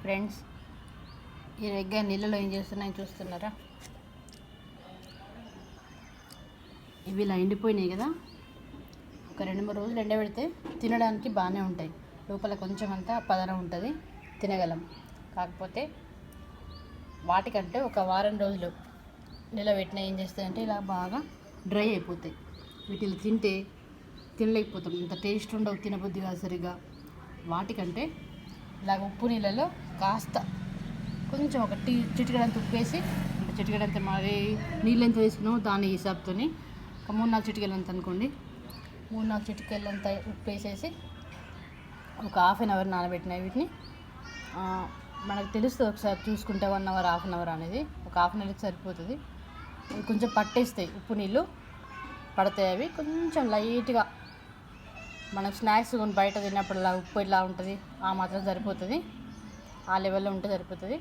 Friends ఈ రెగ్గా నీళ్ళలో ఏం చేస్తున్నాయి చూస్తున్నారా? ఇవి ఇలా ఎండిపోయినాయి కదా. ఒక రెండు మూడు రోజులు ఎండబెడితే తినడానికి బాగానే ఉంటాయి. లోపల కొంచెం అంతా పదనం ఉంటుంది తినగలం. కాకపోతే వాటికంటే ఒక వారం రోజులు నిలబెట్టిన ఏం చేస్తాయంటే ఇలా బాగా డ్రై అయిపోతాయి. వీటిని తింటే తినలేకపోతాం. ఇంత టేస్ట్ ఉండవు తినబుద్ధి కాదు సరిగా వాటికంటే ఇలాగ ఉప్పు నీళ్ళలో కాస్త కొంచెం ఒక టీ చిటికడంత ఉప్పేసి అంటే చిటికడంత మరి నీళ్ళు ఎంత వేసుకున్నామో దాని హిసాబ్తో ఒక మూడు నాలుగు చిటికలు అంత అనుకోండి. మూడు నాలుగు చిటికలు అంత ఉప్పు వేసేసి ఒక హాఫ్ అన్ అవర్ నానబెట్టిన వీటిని. మనకు తెలుస్తుంది ఒకసారి చూసుకుంటే one hour half an hour అనేది. ఒక హాఫ్ అన్ అవర్కి సరిపోతుంది. కొంచెం పట్టేస్తాయి ఉప్పు నీళ్ళు. పడతాయి అవి. కొంచెం లైట్గా మనం స్నాక్స్ బయట తిన్నప్పుడు ఇలా ఉప్పు ఇలా ఉంటుంది ఆ మాత్రం సరిపోతుంది. ఆ లెవెల్లో ఉంటే సరిపోతుంది.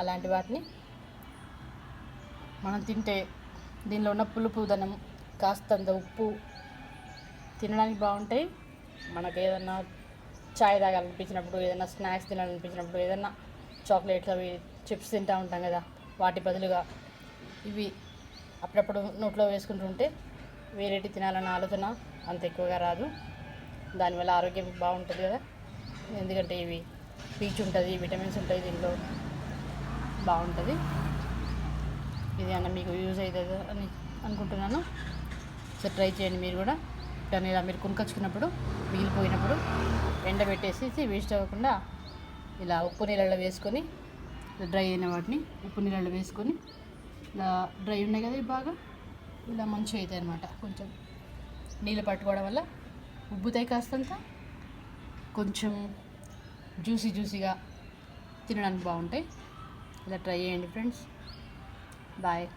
అలాంటి వాటిని మనం తింటే దీనిలో ఉన్న పులుపు ధనం కాస్తంత ఉప్పు తినడానికి బాగుంటాయి. మనకు ఏదన్నా చాయ్ తాగాలనిపించినప్పుడు ఏదైనా స్నాక్స్ తినాలనిపించినప్పుడు ఏదైనా చాక్లెట్స్ అవి చిప్స్ తింటూ ఉంటాం కదా వాటి బదులుగా ఇవి అప్పుడప్పుడు నోట్లో వేసుకుంటుంటే వేరేటి తినాలన్న ఆలోచన అంత ఎక్కువగా రాదు. దానివల్ల ఆరోగ్యం బాగుంటుంది కదా. ఎందుకంటే ఇవి పీచు ఉంటుంది విటమిన్స్ ఉంటాయి దీంట్లో. బాగుంటుంది. ఇది అన్న మీకు యూజ్ అవుతుంది అని అనుకుంటున్నాను. సో ట్రై చేయండి మీరు కూడా. కానీ ఇలా మీరు కొనుకొచ్చుకున్నప్పుడు మిగిలిపోయినప్పుడు ఎండబెట్టేసి వేస్ట్ అవ్వకుండా ఇలా ఉప్పు నీళ్ళలో వేసుకొని డ్రై అయిన వాటిని ఉప్పు నీళ్ళలో వేసుకొని ఇలా డ్రై ఉన్నాయి కదా బాగా. ఇలా మంచిగా అవుతాయి అనమాట కొంచెం నీళ్ళు పట్టుకోవడం వల్ల ఉబ్బుతాయి కాస్తంత. కొంచెం జ్యూసీ జ్యూసీగా తినడానికి బాగుంటాయి. ఇలా ట్రై చేయండి ఫ్రెండ్స్. బాయ్.